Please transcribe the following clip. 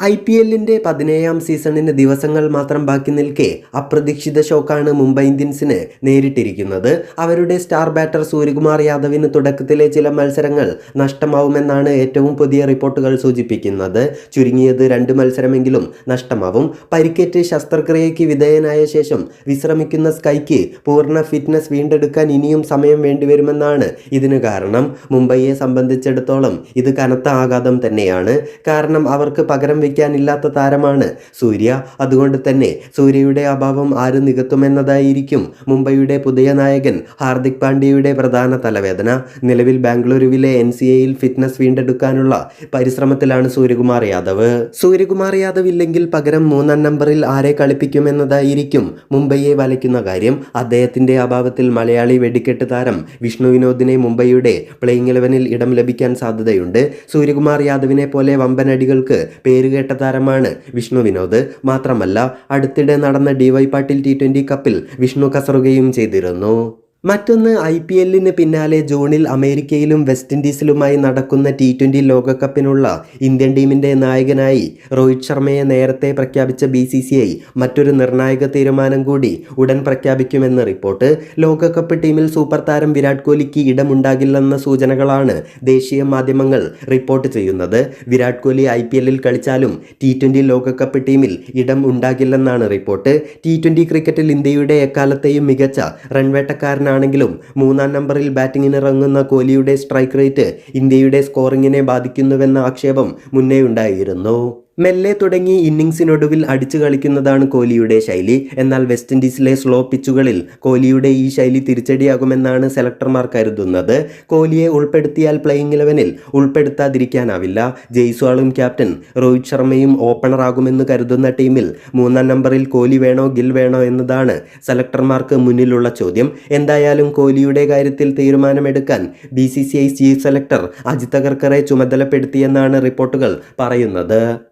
I P എല്ലിന്റെ പതിനേഴാം സീസണിന് ദിവസങ്ങൾ മാത്രം ബാക്കി നിൽക്കെ അപ്രതീക്ഷിത ഷോക്കാണ് മുംബൈ ഇന്ത്യൻസിന് നേരിട്ടിരിക്കുന്നത്. അവരുടെ സ്റ്റാർ ബാറ്റർ സൂര്യകുമാർ യാദവിന് തുടക്കത്തിലെ ചില മത്സരങ്ങൾ നഷ്ടമാവുമെന്നാണ് ഏറ്റവും പുതിയ റിപ്പോർട്ടുകൾ സൂചിപ്പിക്കുന്നത്. ചുരുങ്ങിയത് രണ്ട് മത്സരമെങ്കിലും നഷ്ടമാവും. പരിക്കേറ്റ് ശസ്ത്രക്രിയയ്ക്ക് വിധേയനായ ശേഷം വിശ്രമിക്കുന്ന സ്കൈക്ക് പൂർണ ഫിറ്റ്നസ് വീണ്ടെടുക്കാൻ ഇനിയും സമയം വേണ്ടിവരുമെന്നാണ് ഇതിന് കാരണം. മുംബൈയെ സംബന്ധിച്ചിടത്തോളം ഇത് കനത്ത ആഘാതം തന്നെയാണ്. കാരണം അവർക്ക് പകരം വയ്ക്കാനില്ലാത്ത താരമാണ് സൂര്യ. അതുകൊണ്ട് തന്നെ സൂര്യയുടെ അഭാവം ആര് നികത്തുമെന്നതായിരിക്കും മുംബൈയുടെ പുതിയ നായകൻ ഹാർദിക് പാണ്ഡ്യയുടെ പ്രധാന തലവേദന. നിലവിൽ ബാംഗ്ലൂരുവിലെ എൻ സി എയിൽ ഫിറ്റ്നസ് വീണ്ടെടുക്കാനുള്ള പരിശ്രമത്തിലാണ് സൂര്യകുമാർ യാദവ്. സൂര്യകുമാർ യാദവ് ഇല്ലെങ്കിൽ പകരം മൂന്നാം നമ്പറിൽ ആരെ കളിപ്പിക്കുമെന്നതായിരിക്കും മുംബൈയെ വലയ്ക്കുന്ന കാര്യം. അദ്ദേഹത്തിന്റെ അഭാവത്തിൽ മലയാളി വെടിക്കെട്ട് താരം വിഷ്ണു വിനോദിനെ മുംബൈയുടെ പ്ലേയിങ് ഇലവനിൽ ഇടം ലഭിക്കാൻ സാധ്യതയുണ്ട്. സൂര്യകുമാർ യാദവിനെ പോലെ വമ്പനടികൾക്ക് പേരുകേട്ട താരമാണ് വിഷ്ണു വിനോദ്. മാത്രമല്ല അടുത്തിടെ നടന്ന ഡിവൈ പാട്ടീൽ ടി ട്വന്റി കപ്പിൽ വിഷ്ണു കസറുകയും ചെയ്തിരുന്നു. മറ്റൊന്ന് ഐ പി എല്ലിന് പിന്നാലെ ജൂണിൽ അമേരിക്കയിലും വെസ്റ്റ് ഇൻഡീസിലുമായി നടക്കുന്ന ടി ട്വന്റി ലോകകപ്പിനുള്ള ഇന്ത്യൻ ടീമിന്റെ നായകനായി രോഹിത് ശർമ്മയെ നേരത്തെ പ്രഖ്യാപിച്ച ബി സി സി ഐ മറ്റൊരു നിർണായക തീരുമാനം കൂടി ഉടൻ പ്രഖ്യാപിക്കുമെന്ന് റിപ്പോർട്ട്. ലോകകപ്പ് ടീമിൽ സൂപ്പർ താരം വിരാട് കോഹ്ലിക്ക് ഇടമുണ്ടാകില്ലെന്ന സൂചനകളാണ് ദേശീയ മാധ്യമങ്ങൾ റിപ്പോർട്ട് ചെയ്യുന്നത്. വിരാട് കോഹ്ലി ഐ പി എല്ലിൽ കളിച്ചാലും ടി ട്വന്റി ലോകകപ്പ് ടീമിൽ ഇടം ഉണ്ടാകില്ലെന്നാണ് റിപ്പോർട്ട്. ടി ട്വന്റി ക്രിക്കറ്റിൽ ഇന്ത്യയുടെ എക്കാലത്തെയും മികച്ച റൺവേട്ടക്കാരനാണെങ്കിലും മൂന്നാം നമ്പറിൽ ബാറ്റിങ്ങിനിറങ്ങുന്ന കോഹ്ലിയുടെ സ്ട്രൈക്ക് റേറ്റ് ഇന്ത്യയുടെ സ്കോറിങ്ങിനെ ബാധിക്കുന്നുവെന്ന ആക്ഷേപം മുന്നേ ഉണ്ടായിരുന്നു. മെല്ലെ തുടങ്ങി ഇന്നിങ്സിനൊടുവിൽ അടിച്ചു കളിക്കുന്നതാണ് കോഹ്ലിയുടെ ശൈലി. എന്നാൽ വെസ്റ്റ് ഇൻഡീസിലെ സ്ലോ പിച്ചുകളിൽ കോഹ്ലിയുടെ ഈ ശൈലി തിരിച്ചടിയാകുമെന്നാണ് സെലക്ടർമാർ കരുതുന്നത്. കോഹ്ലിയെ ഉൾപ്പെടുത്തിയാൽ പ്ലേയിങ് ഇലവനിൽ ഉൾപ്പെടുത്താതിരിക്കാനാവില്ല. ജയ്സ്വാളും ക്യാപ്റ്റൻ രോഹിത് ശർമ്മയും ഓപ്പണറാകുമെന്ന് കരുതുന്ന ടീമിൽ മൂന്നാം നമ്പറിൽ കോഹ്ലി വേണോ ഗിൽ വേണോ എന്നതാണ് സെലക്ടർമാർക്ക് മുന്നിലുള്ള ചോദ്യം. എന്തായാലും കോഹ്ലിയുടെ കാര്യത്തിൽ തീരുമാനമെടുക്കാൻ B C C I chief selector Ajit അഗർക്കറെ ചുമതലപ്പെടുത്തിയെന്നാണ് റിപ്പോർട്ടുകൾ പറയുന്നത്.